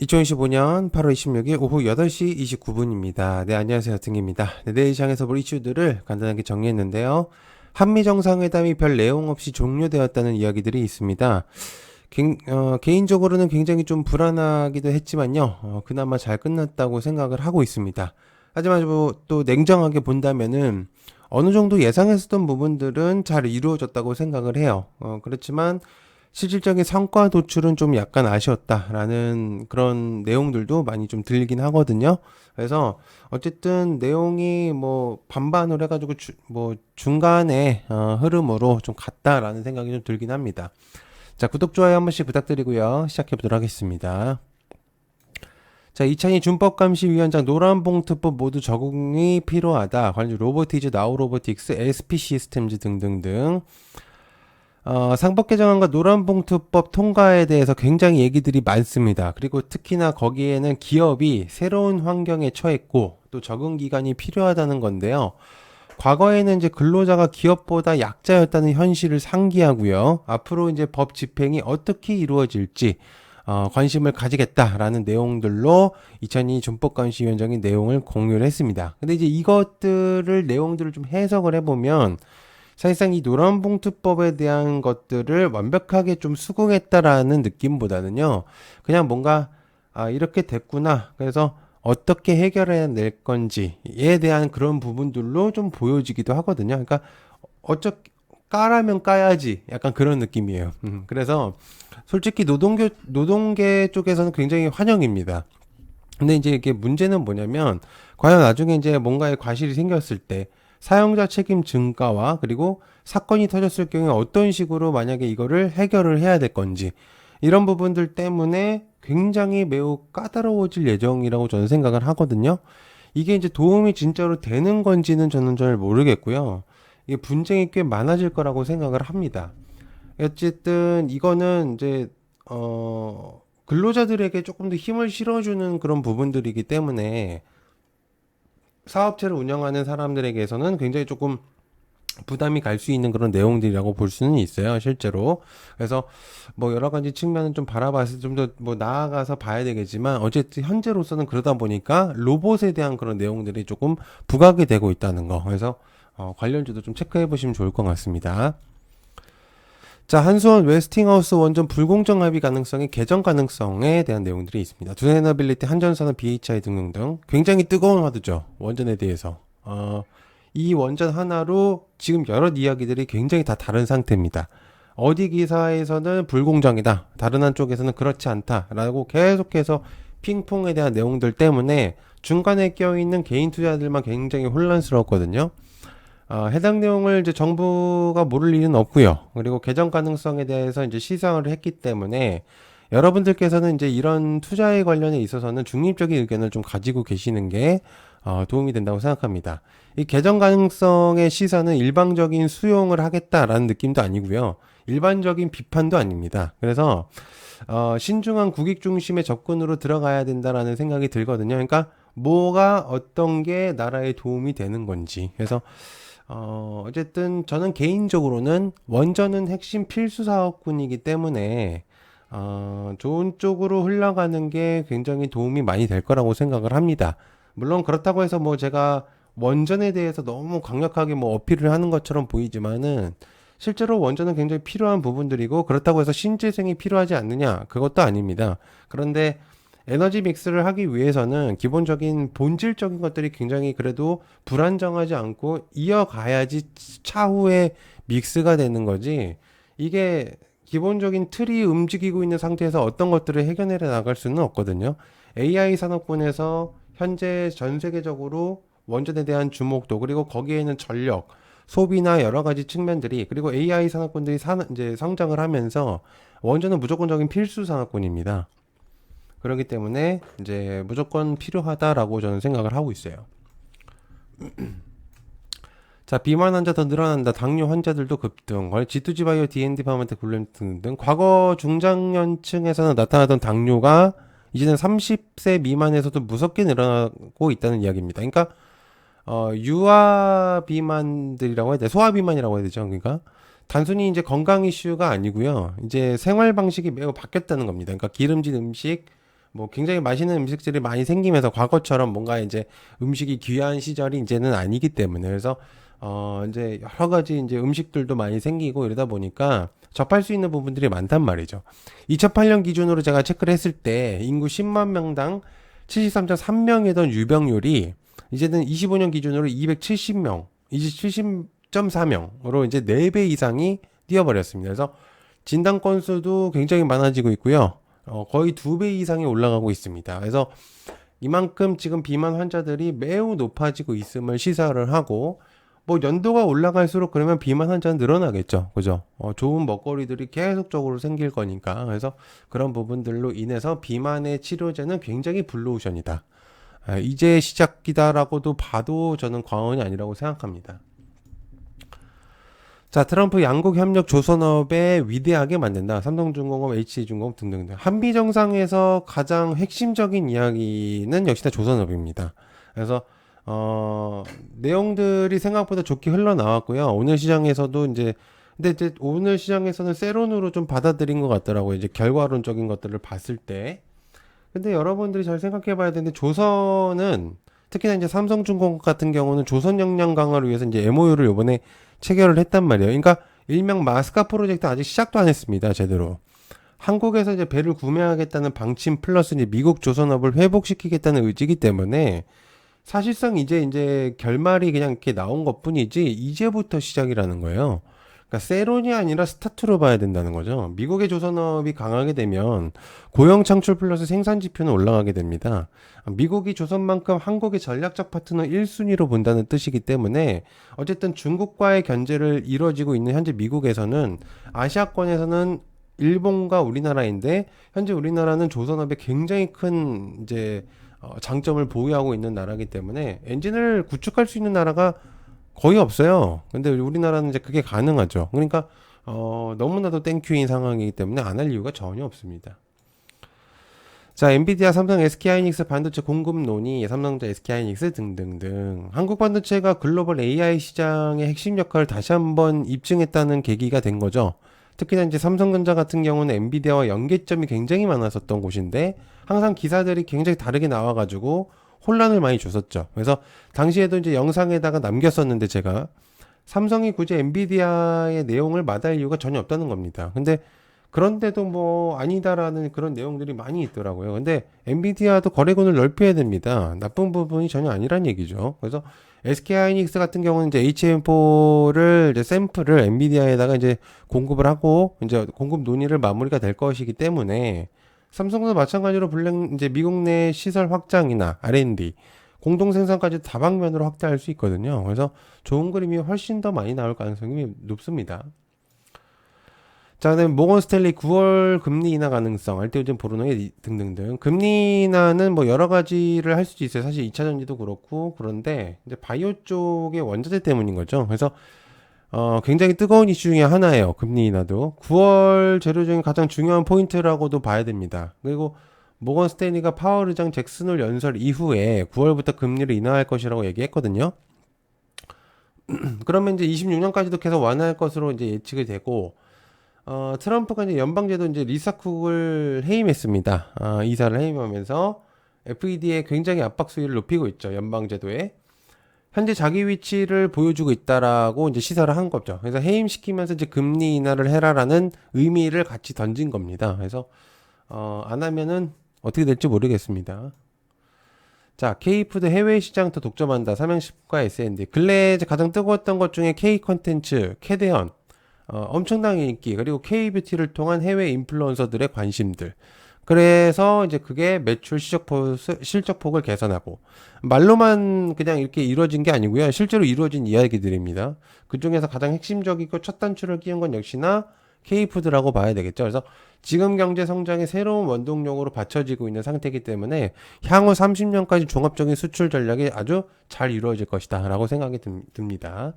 2025년 8월 26일 오후 8시 29분입니다. 네, 안녕하세요. 등입니다. 네, 내일 시장에서 볼 이슈들을 간단하게 정리했는데요. 한미 정상회담이 별 내용 없이 종료되었다는 이야기들이 있습니다. 개, 어, 개인적으로는 굉장히 좀 불안하기도 했지만요. 어, 그나마 잘 끝났다고 생각을 하고 있습니다. 하지만 뭐 또 냉정하게 본다면은 어느 정도 예상했었던 부분들은 잘 이루어졌다고 생각을 해요. 어, 그렇지만 실질적인 성과 도출은 좀 약간 아쉬웠다라는 그런 내용들도 많이 좀 들리긴 하거든요. 그래서 어쨌든 내용이 뭐 반반으로 해가지고 주, 뭐 중간에 어, 흐름으로 좀 같다라는 생각이 좀 들긴 합니다. 자 구독 좋아요 한 번씩 부탁드리고요 시작해 보도록 하겠습니다. 자, 이창희 준법감시위원장 노란봉투법 모두 적응이 필요하다. 관련 로보티즈, 나우로보틱스, SP 시스템즈 등등등. 어, 상법 개정안과 노란봉투법 통과에 대해서 굉장히 얘기들이 많습니다. 그리고 특히나 거기에는 기업이 새로운 환경에 처했고 또 적응 기간이 필요하다는 건데요. 과거에는 이제 근로자가 기업보다 약자였다는 현실을 상기하고요. 앞으로 이제 법 집행이 어떻게 이루어질지 어, 관심을 가지겠다라는 내용들로 이찬희 준법감시위원장이 내용을 공유를 했습니다. 근데 이제 이것들을 내용들을 좀 해석을 해보면 사실상 이 노란 봉투법에 대한 것들을 완벽하게 좀 수긍했다라는 느낌보다는요, 그냥 뭔가, 아, 이렇게 됐구나. 그래서 어떻게 해결해 낼 건지에 대한 그런 부분들로 좀 보여지기도 하거든요. 그러니까, 어쩌, 까라면 까야지. 약간 그런 느낌이에요. 음, 그래서, 솔직히 노동계, 노동계 쪽에서는 굉장히 환영입니다. 근데 이제 이게 문제는 뭐냐면, 과연 나중에 이제 뭔가의 과실이 생겼을 때, 사용자 책임 증가와 그리고 사건이 터졌을 경우에 어떤 식으로 만약에 이거를 해결을 해야 될 건지 이런 부분들 때문에 굉장히 매우 까다로워질 예정이라고 저는 생각을 하거든요. 이게 이제 도움이 진짜로 되는 건지는 저는 잘 모르겠고요. 이게 분쟁이 꽤 많아질 거라고 생각을 합니다. 어쨌든 이거는 이제 어 근로자들에게 조금 더 힘을 실어주는 그런 부분들이기 때문에 사업체를 운영하는 사람들에게서는 굉장히 조금 부담이 갈 수 있는 그런 내용들이라고 볼 수는 있어요, 실제로. 그래서 뭐 여러 가지 측면은 좀 바라봐서 좀 더 뭐 나아가서 봐야 되겠지만 어쨌든 현재로서는 그러다 보니까 로봇에 대한 그런 내용들이 조금 부각이 되고 있다는 거. 그래서 어, 관련주도 좀 체크해 보시면 좋을 것 같습니다. 자, 한수원 웨스팅하우스 원전 불공정 합의 가능성의 개정 가능성에 대한 내용들이 있습니다. 두세너빌리티, 한전산업, BHI 등등 등 굉장히 뜨거운 화두죠. 원전에 대해서. 어, 이 원전 하나로 지금 여러 이야기들이 굉장히 다 다른 상태입니다. 어디 기사에서는 불공정이다. 다른 한쪽에서는 그렇지 않다라고 계속해서 핑퐁에 대한 내용들 때문에 중간에 껴있는 개인 투자들만 굉장히 혼란스러웠거든요. 어, 해당 내용을 이제 정부가 모를 일은 없고요. 그리고 개정 가능성에 대해서 이제 시상을 했기 때문에 여러분들께서는 이제 이런 투자에 관련해 있어서는 중립적인 의견을 좀 가지고 계시는 게 어, 도움이 된다고 생각합니다. 이 개정 가능성의 시사는 일방적인 수용을 하겠다라는 느낌도 아니고요. 일반적인 비판도 아닙니다. 그래서 어, 신중한 국익 중심의 접근으로 들어가야 된다라는 생각이 들거든요. 그러니까 뭐가 어떤 게 나라에 도움이 되는 건지. 그래서 어, 어쨌든 저는 개인적으로는 원전은 핵심 필수 사업군이기 때문에 어, 좋은 쪽으로 흘러가는 게 굉장히 도움이 많이 될 거라고 생각을 합니다. 물론 그렇다고 해서 뭐 제가 원전에 대해서 너무 강력하게 뭐 어필을 하는 것처럼 보이지만은 실제로 원전은 굉장히 필요한 부분들이고 그렇다고 해서 신재생이 필요하지 않느냐 그것도 아닙니다. 그런데 에너지 믹스를 하기 위해서는 기본적인 본질적인 것들이 굉장히 그래도 불안정하지 않고 이어가야지 차후에 믹스가 되는 거지. 이게 기본적인 틀이 움직이고 있는 상태에서 어떤 것들을 해결해 나갈 수는 없거든요. AI 산업군에서 현재 전 세계적으로 원전에 대한 주목도 그리고 거기에 는 전력, 소비나 여러 가지 측면들이 그리고 AI 산업군들이 산, 이제 성장을 하면서 원전은 무조건적인 필수 산업군입니다. 그렇기 때문에 이제 무조건 필요하다라고 저는 생각을 하고 있어요. 자, 비만 환자 더 늘어난다. 당뇨 환자들도 급등. G2G 바이오, D&D 파마트 굴렘 등등. 과거 중장년층에서는 나타나던 당뇨가 이제는 30세 미만에서도 무섭게 늘어나고 있다는 이야기입니다. 그러니까 어, 유아 비만들이라고 해야 돼. 소아 비만이라고 해야 되죠. 그러니까 단순히 이제 건강 이슈가 아니고요. 이제 생활 방식이 매우 바뀌었다는 겁니다. 그러니까 기름진 음식, 뭐 굉장히 맛있는 음식들이 많이 생기면서 과거처럼 뭔가 이제 음식이 귀한 시절이 이제는 아니기 때문에 그래서 어 이제 여러 가지 이제 음식들도 많이 생기고 이러다 보니까 접할 수 있는 부분들이 많단 말이죠. 2008년 기준으로 제가 체크를 했을 때 인구 10만 명당 73.3명이던 유병률이 이제는 25년 기준으로 270명, 이제 70.4명으로 이제 4배 이상이 뛰어버렸습니다. 그래서 진단 건수도 굉장히 많아지고 있고요. 어, 거의 2배 이상이 올라가고 있습니다. 그래서 이만큼 지금 비만 환자들이 매우 높아지고 있음을 시사를 하고 뭐 연도가 올라갈수록 그러면 비만 환자는 늘어나겠죠. 그죠? 어, 좋은 먹거리들이 계속적으로 생길 거니까. 그래서 그런 부분들로 인해서 비만의 치료제는 굉장히 블루오션이다. 아, 이제 시작이다라고도 봐도 저는 과언이 아니라고 생각합니다. 자, 트럼프 양국 협력 조선업에 위대하게 만든다. 삼성중공업, HC중공업 등등등. 한미 정상에서 가장 핵심적인 이야기는 역시나 조선업입니다. 그래서 어, 내용들이 생각보다 좋게 흘러나왔고요. 오늘 시장에서도 이제 근데 이제 오늘 시장에서는 세론으로 좀 받아들인 것 같더라고요. 이제 결과론적인 것들을 봤을 때. 근데 여러분들이 잘 생각해 봐야 되는데 조선은 특히나 이제 삼성중공업 같은 경우는 조선 역량 강화를 위해서 이제 MOU를 요번에 체결을 했단 말이에요. 그러니까 일명 마스카 프로젝트 아직 시작도 안 했습니다. 제대로. 한국에서 이제 배를 구매하겠다는 방침 플러스 이제 미국 조선업을 회복시키겠다는 의지이기 때문에 사실상 이제 이제 결말이 그냥 이렇게 나온 것 뿐이지 이제부터 시작이라는 거예요. 그러니까 세론이 아니라 스타트로 봐야 된다는 거죠. 미국의 조선업이 강하게 되면 고용 창출 플러스 생산 지표는 올라가게 됩니다. 미국이 조선만큼 한국의 전략적 파트너 1순위로 본다는 뜻이기 때문에 어쨌든 중국과의 견제를 이루어지고 있는 현재 미국에서는 아시아권에서는 일본과 우리나라인데 현재 우리나라는 조선업에 굉장히 큰 이제 어, 장점을 보유하고 있는 나라기 때문에 엔진을 구축할 수 있는 나라가 거의 없어요. 근데 우리나라는 이제 그게 가능하죠. 그러니까 어, 너무나도 땡큐인 상황이기 때문에 안 할 이유가 전혀 없습니다. 자, 엔비디아, 삼성, SK하이닉스 반도체 공급 논의, 삼성전자, SK하이닉스 등등등. 한국 반도체가 글로벌 AI 시장의 핵심 역할을 다시 한번 입증했다는 계기가 된 거죠. 특히나 이제 삼성전자 같은 경우는 엔비디아와 연계점이 굉장히 많았었던 곳인데 항상 기사들이 굉장히 다르게 나와가지고 혼란을 많이 줬었죠. 그래서 당시에도 이제 영상에다가 남겼었는데 제가 삼성이 굳이 엔비디아의 내용을 마다할 이유가 전혀 없다는 겁니다. 근데 그런데도 뭐 아니다라는 그런 내용들이 많이 있더라고요. 근데 엔비디아도 거래군을 넓혀야 됩니다. 나쁜 부분이 전혀 아니란 얘기죠. 그래서 SK 하이닉스 같은 경우는 이제 HM4를 이제 샘플을 엔비디아에다가 이제 공급을 하고 이제 공급 논의를 마무리가 될 것이기 때문에 삼성도 마찬가지로 블랙 이제 미국 내 시설 확장이나 R&D 공동 생산까지 다방면으로 확대할 수 있거든요. 그래서 좋은 그림이 훨씬 더 많이 나올 가능성이 높습니다. 자, 그다음에 모건 스탠리 9월 금리 인하 가능성, 알테오젠 보르노에 등등등. 금리 인하는 뭐 여러 가지를 할 수도 있어요. 사실 2차 전지도 그렇고 그런데 이제 바이오 쪽의 원자재 때문인 거죠. 그래서 어, 굉장히 뜨거운 이슈 중에 하나예요. 금리 인하도. 9월 재료 중에 가장 중요한 포인트라고도 봐야 됩니다. 그리고 모건 스테이니가 파월 의장 잭슨홀 연설 이후에 9월부터 금리를 인하할 것이라고 얘기했거든요. 그러면 이제 26년까지도 계속 완화할 것으로 이제 예측이 되고, 어, 트럼프가 이제 연방제도 이제 리사쿡을 해임했습니다. 어, 이사를 해임하면서 FED에 굉장히 압박 수위를 높이고 있죠. 연방제도에. 현재 자기 위치를 보여주고 있다라고 이제 시사를 한 거죠. 그래서 해임시키면서 이제 금리 인하를 해라라는 의미를 같이 던진 겁니다. 그래서 어, 안 하면은 어떻게 될지 모르겠습니다. 자, K푸드 해외 시장부터 독점한다. 삼양식과 S&D. 근래 가장 뜨거웠던 것 중에 K 컨텐츠, 캐대언, 어, 엄청난 인기, 그리고 K뷰티를 통한 해외 인플루언서들의 관심들. 그래서 이제 그게 매출 실적폭, 실적폭을 개선하고 말로만 그냥 이렇게 이루어진 게 아니고요. 실제로 이루어진 이야기들입니다. 그 중에서 가장 핵심적이고 첫 단추를 끼운 건 역시나 K푸드라고 봐야 되겠죠. 그래서 지금 경제 성장의 새로운 원동력으로 받쳐지고 있는 상태이기 때문에 향후 30년까지 종합적인 수출 전략이 아주 잘 이루어질 것이다 라고 생각이 듭니다.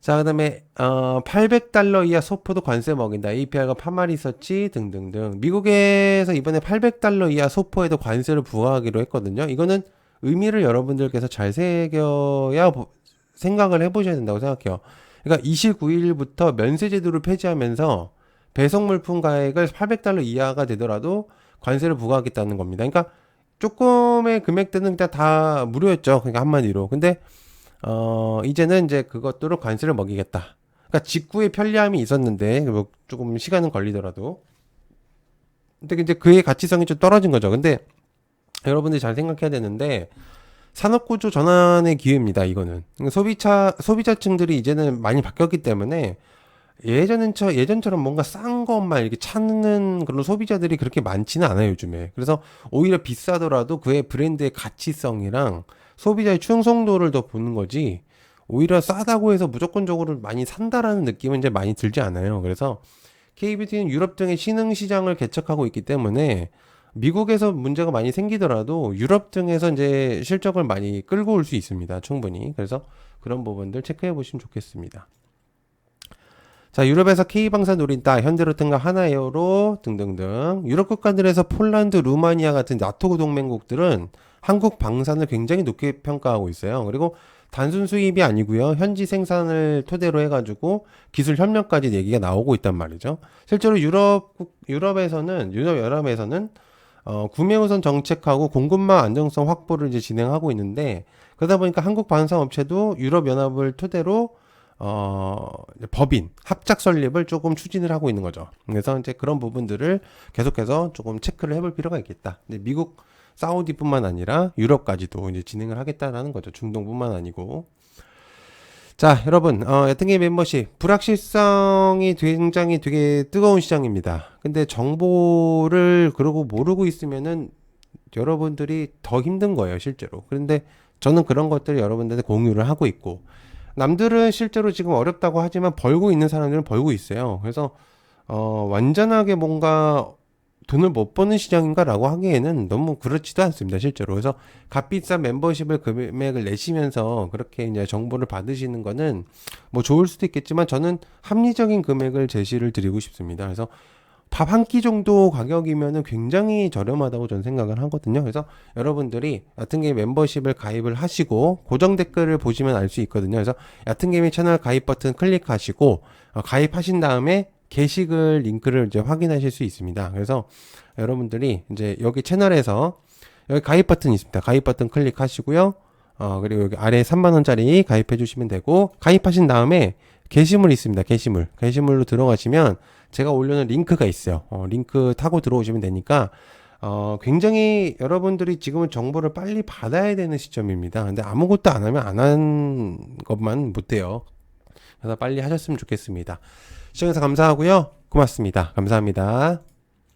자, 그 다음에, 어, 800달러 이하 소포도 관세 먹인다. APR과 파마 리서치 등등등. 미국에서 이번에 800달러 이하 소포에도 관세를 부과하기로 했거든요. 이거는 의미를 여러분들께서 잘 새겨야 생각을 해보셔야 된다고 생각해요. 그러니까 29일부터 면세제도를 폐지하면서 배송 물품 가액을 800달러 이하가 되더라도 관세를 부과하겠다는 겁니다. 그러니까 조금의 그냥 다 무료였죠. 그러니까 한마디로. 근데 어 이제는 이제 그것들을 관세를 먹이겠다. 그러니까 직구의 편리함이 있었는데 뭐 조금 시간은 걸리더라도 근데 이제 그의 가치성이 좀 떨어진 거죠. 근데 여러분들이 잘 생각해야 되는데 산업구조 전환의 기회입니다. 이거는 그러니까 소비차 소비자층들이 이제는 많이 바뀌었기 때문에 예전엔 저 예전처럼 뭔가 싼 것만 이렇게 찾는 그런 소비자들이 그렇게 많지는 않아요 요즘에. 그래서 오히려 비싸더라도 그의 브랜드의 가치성이랑 소비자의 충성도를 더 보는 거지. 오히려 싸다고 해서 무조건적으로 많이 산다라는 느낌은 이제 많이 들지 않아요. 그래서 KBT는 유럽 등의 신흥 시장을 개척하고 있기 때문에 미국에서 문제가 많이 생기더라도 유럽 등에서 이제 실적을 많이 끌고 올 수 있습니다. 충분히. 그래서 그런 부분들 체크해 보시면 좋겠습니다. 자, 유럽에서 K방사 노린다, 현대로템과 하나에어로 등등등. 유럽 국가들에서 폴란드, 루마니아 같은 나토 동맹국들은 한국 방산을 굉장히 높게 평가하고 있어요. 그리고 단순 수입이 아니고요. 현지 생산을 토대로 해가지고 기술 협력까지 얘기가 나오고 있단 말이죠. 실제로 유럽 국- 유럽에서는 유럽 연합에서는 어, 구매 우선 정책하고 공급망 안정성 확보를 이제 진행하고 있는데 그러다 보니까 한국 방산 업체도 유럽 연합을 토대로 어, 이제 법인 합작 설립을 조금 추진을 하고 있는 거죠. 그래서 이제 그런 부분들을 계속해서 조금 체크를 해볼 필요가 있겠다. 근데 미국 사우디뿐만 아니라 유럽까지도 이제 진행을 하겠다라는 거죠. 중동뿐만 아니고. 자, 여러분, 어, 여튼게 멤버십 불확실성이 굉장히 되게 뜨거운 시장입니다. 근데 정보를 그러고 모르고 있으면은 여러분들이 더 힘든 거예요, 실제로. 그런데 저는 그런 것들을 여러분들한테 공유를 하고 있고, 남들은 실제로 지금 어렵다고 하지만 벌고 있는 사람들은 벌고 있어요. 그래서, 어, 완전하게 뭔가 돈을 못 버는 시장인가라고 하기에는 너무 그렇지도 않습니다, 실제로. 그래서 값비싼 멤버십을 금액을 내시면서 그렇게 이제 정보를 받으시는 거는 뭐 좋을 수도 있겠지만 저는 합리적인 금액을 제시를 드리고 싶습니다. 그래서 밥 한 끼 정도 가격이면은 굉장히 저렴하다고 저는 생각을 하거든요. 그래서 여러분들이 얕은 게임 멤버십을 가입을 하시고 고정 댓글을 보시면 알 수 있거든요. 그래서 얕은 게임 채널 가입 버튼 클릭하시고 어, 가입하신 다음에 게시글 링크를 이제 확인하실 수 있습니다. 그래서 여러분들이 이제 여기 채널에서 여기 가입 버튼 있습니다. 가입 버튼 클릭하시고요. 어, 그리고 여기 아래 3만원짜리 가입해 주시면 되고, 가입하신 다음에 게시물 있습니다. 게시물. 게시물로 들어가시면 제가 올려놓은 링크가 있어요. 어, 링크 타고 들어오시면 되니까, 어, 굉장히 여러분들이 지금은 정보를 빨리 받아야 되는 시점입니다. 근데 아무것도 안 하면 안 한 것만 못해요. 그래서 빨리 하셨으면 좋겠습니다. 시청해서 감사하고요. 고맙습니다. 감사합니다.